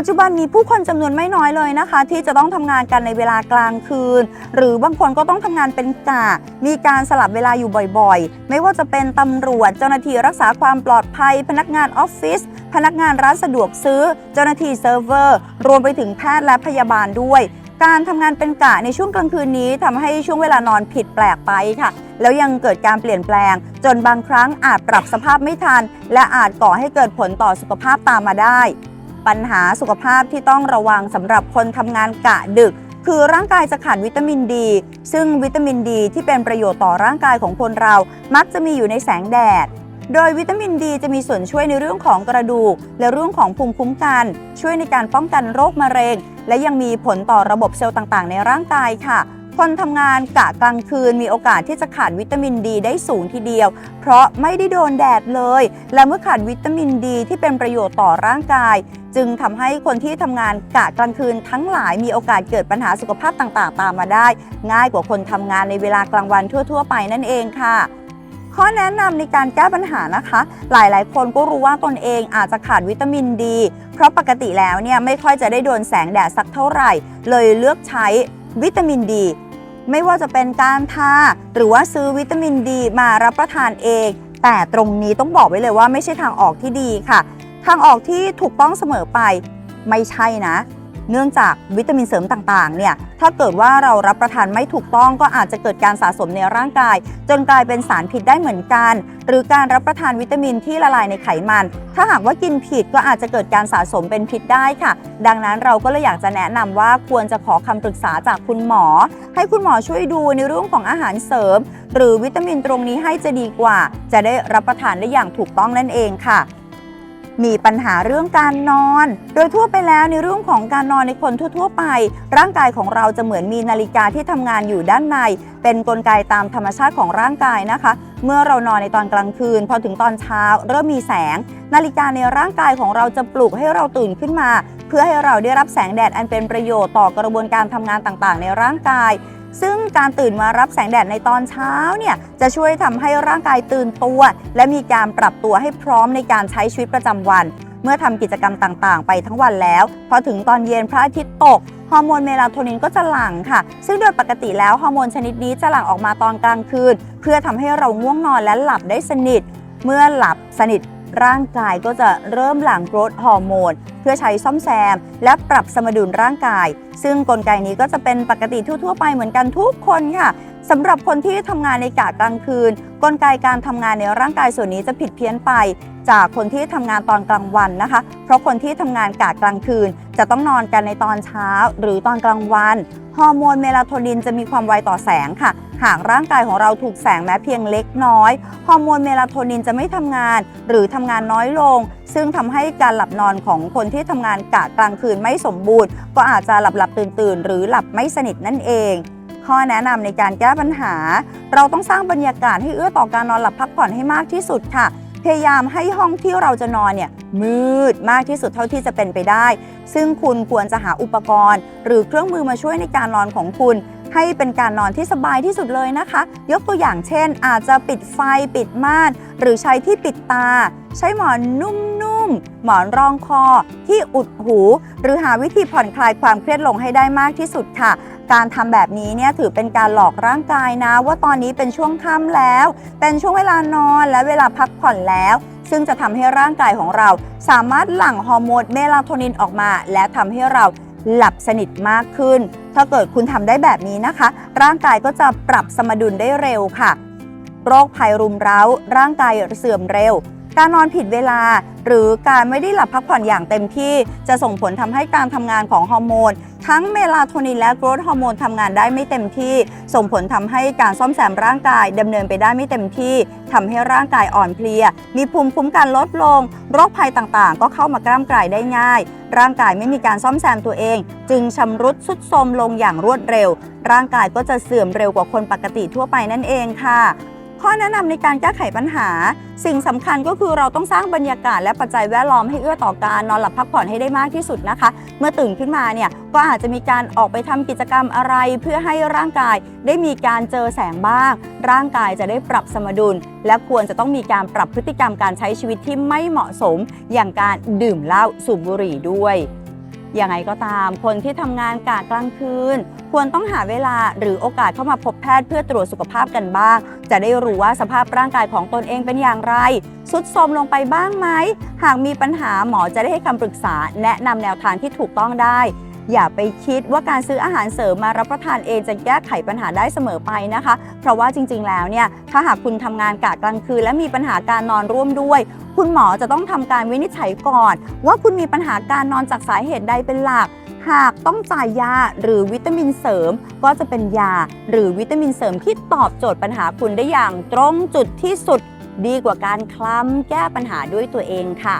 ปัจจุบันมีผู้คนจำนวนไม่น้อยเลยนะคะ ที่จะต้องทำงานกันในเวลากลางคืน หรือบางคนก็ต้องทำงานเป็นกะมีการสลับเวลาอยู่บ่อยๆ ไม่ว่าจะเป็นตำรวจ เจ้าหน้าที่รักษาความปลอดภัย พนักงานออฟฟิศพนักงานร้านสะดวกซื้อ เจ้าหน้าที่เซิร์ฟเวอร์ รวมไปถึงแพทย์และพยาบาลด้วยการทำงานเป็นกะในช่วงกลางคืนนี้ทำให้ช่วงเวลานอนผิดแปลกไปค่ะ แล้วยังเกิดการเปลี่ยนแปลง จนบางครั้งอาจปรับสภาพไม่ทัน และอาจก่อให้เกิดผลต่อสุขภาพตามมาได้ ปัญหาสุขภาพที่ต้องระวังสำหรับคนทำงานกะดึก คือร่างกายจะขาดวิตามินดี ซึ่งวิตามินดีที่เป็นประโยชน์ต่อร่างกายของคนเรา มักจะมีอยู่ในแสงแดด โดยวิตามินดีจะมีส่วนช่วยในเรื่องของกระดูก และเรื่องของภูมิคุ้มกัน ช่วยในการป้องกันโรคมะเร็ง และยังมีผลต่อระบบเซลล์ต่างๆ ในร่างกายค่ะ คนทำงานกะกลางคืนมีโอกาสที่จะขาดวิตามินดีได้สูงทีเดียว เพราะไม่ได้โดนแดดเลย และเมื่อขาดวิตามินดีที่เป็นประโยชน์ต่อร่างกาย จึงทำให้คนที่ทำงานกะกลางคืนทั้งหลายมีโอกาสเกิดปัญหาสุขภาพต่างๆ ตามมาได้ ง่ายกว่าคนทำงานในเวลากลางวันทั่ว ๆ ไปนั่นเองค่ะข้อแนะนำในการแก้ปัญหานะคะ หลายๆ คนก็รู้ว่าตนเองอาจจะขาดวิตามินดี เพราะปกติแล้วเนี่ยไม่ค่อยจะได้โดนแสงแดดสักเท่าไหร่ เลยเลือกใช้วิตามินดี ไม่ว่าจะเป็นการทาหรือว่าซื้อวิตามินดีมารับประทานเอง แต่ตรงนี้ต้องบอกไว้เลยว่าไม่ใช่ทางออกที่ดีค่ะ ทางออกที่ถูกต้องเสมอไปไม่ใช่นะ เนื่องจากวิตามินเสริมต่างๆ เนี่ย ถ้าเกิดว่าเรารับประทานไม่ถูกต้องก็อาจจะเกิดการสะสมในร่างกาย จนกลายเป็นสารผิดได้เหมือนกัน หรือการรับประทานวิตามินที่ละลายในไขมัน ถ้าหากว่ากินผิดก็อาจจะเกิดการสะสมเป็นพิษได้ค่ะ ดังนั้นเราก็เลยอยากจะแนะนำว่าควรจะขอคำปรึกษาจากคุณหมอ ให้คุณหมอช่วยดูในเรื่องของอาหารเสริม หรือวิตามินตรงนี้ให้จะดีกว่า จะได้รับประทานได้อย่างถูกต้องนั่นเองค่ะ มีปัญหาเรื่องการนอน โดยทั่วไปแล้วในเรื่องของการนอนในคนทั่ว ๆ ไป ร่างกายของเราจะเหมือนมีนาฬิกาที่ทำงานอยู่ด้านใน เป็นนกลไกตามธรรมชาติของร่างกายนะคะ เมื่อเรานอนในตอนกลางคืน พอถึงตอนเช้าเริ่มมีแสง นาฬิกาในร่างกายของเราจะปลุกให้เราตื่นขึ้นมา เพื่อให้เราได้รับแสงแดดอันเป็นประโยชน์ต่อกระบวนการทำงานต่างๆ ในร่างกาย ซึ่งการตื่นมารับแสงแดดในตอนเช้าเนี่ยจะช่วยทำให้ร่างกายตื่นตัว และมีการปรับตัวให้พร้อมในการใช้ชีวิตประจำวัน เมื่อทำกิจกรรมต่างๆ ไปทั้งวันแล้ว พอถึงตอนเย็นพระอาทิตย์ตกฮอร์โมนเมลาโทนินก็จะหลั่งค่ะ ซึ่งโดยปกติแล้วฮอร์โมนชนิดนี้จะหลั่งออกมาตอนกลางคืน เพื่อทำให้เราง่วงนอนและหลับได้สนิท เมื่อหลับสนิท ร่างกายก็จะเริ่มหลั่งโกรทฮอร์โมนเพื่อใช้ซ่อมแซม และปรับสมดุลร่างกาย ซึ่งกลไกนี้ก็จะเป็นปกติทั่วๆ ไปเหมือนกันทุกคนค่ะ สำหรับคนที่ทำงานในกะกลางคืน กลไกการทำงานในร่างกายส่วนนี้จะผิดเพี้ยนไป จากคนที่ทำงานตอนกลางวันนะคะ เพราะคนที่ทำงานกะกลางคืน จะต้องนอนกันในตอนเช้า หรือตอนกลางวันฮอร์โมนเมลาโทนินจะมีความไวต่อแสงค่ะ หากร่างกายของเราถูกแสงแม้เพียงเล็กน้อยฮอร์โมนเมลาโทนินจะไม่ทำงาน หรือทำงานน้อยลง ซึ่งทำให้การหลับนอนของคนที่ทำงานกะกลางคืนไม่สมบูรณ์ ก็อาจจะหลับหลับตื่นตื่นหรือหลับไม่สนิทนั่นเอง ข้อแนะนำในการแก้ปัญหา เราต้องสร้างบรรยากาศให้เอื้อต่อการนอนหลับพักผ่อนให้มากที่สุดค่ะ พยายามให้ห้องที่เราจะนอนเนี่ยมืดมากที่สุดเท่าที่จะเป็นไปได้ ซึ่งคุณควรจะหาอุปกรณ์ หรือเครื่องมือมาช่วยในการนอนของคุณ ให้เป็นการนอนที่สบายที่สุดเลยนะคะ ยกตัวอย่างเช่น อาจจะปิดไฟปิดม่าน หรือใช้ที่ปิดตา ใช้หมอนนุ่มๆหมอนรองคอที่อุดหู หรือหาวิธีผ่อนคลายความเครียดลงให้ได้มากที่สุดค่ะ การทำแบบนี้เนี่ยถือเป็นการหลอกร่างกายนะ ว่าตอนนี้เป็นช่วงค่ำแล้ว เป็นช่วงเวลานอนและเวลาพักผ่อนแล้ว ซึ่งจะทำให้ร่างกายของเรา สามารถหลั่งฮอร์โมนเมลาโทนินออกมา และทำให้เราหลับสนิทมากขึ้น ถ้าเกิดคุณทำได้แบบนี้นะคะ ร่างกายก็จะปรับสมดุลได้เร็วค่ะ โรคภัยรุมเร้า ร่างกายเสื่อมเร็ว การนอนผิดเวลา หรือการไม่ได้หลับพักผ่อนอย่างเต็มที่ จะส่งผลทำให้การทำงานของฮอร์โมน ทั้งเมลาโทนินและโกรทฮอร์โมนทำงานได้ไม่เต็มที่ ส่งผลทำให้การซ่อมแซมร่างกายดำเนินไปได้ไม่เต็มที่ทำให้ร่างกายอ่อนเพลีย มีภูมิคุ้มกันลดลง โรคภัยต่างๆ ก็เข้ามากล้ามกลายได้ง่าย ร่างกายไม่มีการซ่อมแซมตัวเอง จึงชำรุดสุดโทรมลงอย่างรวดเร็ว ร่างกายก็จะเสื่อมเร็วกว่าคนปกติทั่วไปนั่นเองค่ะ ข้อแนะนำในการแก้ไขปัญหา สิ่งสำคัญก็คือเราต้องสร้างบรรยากาศและปัจจัยแวดล้อมให้เอื้อต่อการนอนหลับพักผ่อนให้ได้มากที่สุดนะคะ เมื่อตื่นขึ้นมาเนี่ยก็อาจจะมีการออกไปทำกิจกรรมอะไร เพื่อให้ร่างกายได้มีการเจอแสงบ้าง ร่างกายจะได้ปรับสมดุล และควรจะต้องมีการปรับพฤติกรรมการใช้ชีวิตที่ไม่เหมาะสม อย่างการดื่มเหล้าสูบบุหรี่ด้วย ยังไงก็ตาม คนที่ทำงานกะกลางคืน ควรต้องหาเวลาหรือโอกาสเข้ามาพบแพทย์เพื่อตรวจสุขภาพกันบ้าง จะได้รู้ว่าสภาพร่างกายของตนเองเป็นอย่างไรสุดโทมลงไปบ้างไหม หากมีปัญหาหมอจะได้ให้คำปรึกษา แนะนำแนวทางที่ถูกต้องได้ อย่าไปคิดว่าการซื้ออาหารเสริมมารับประทานเองจะแก้ไขปัญหาได้เสมอไปนะคะ เพราะว่าจริงๆแล้วเนี่ยถ้าหากคุณทำงานกะกลางคืนและมีปัญหาการนอนร่วมด้วย คุณหมอจะต้องทำการวินิจฉัยก่อน ว่าคุณมีปัญหาการนอนจากสาเหตุใดเป็นหลักหากต้องจ่ายยาหรือวิตามินเสริม ก็จะเป็นยาหรือวิตามินเสริมที่ตอบโจทย์ปัญหาคุณได้อย่างตรงจุดที่สุด ดีกว่าการคล้ำแก้ปัญหาด้วยตัวเองค่ะ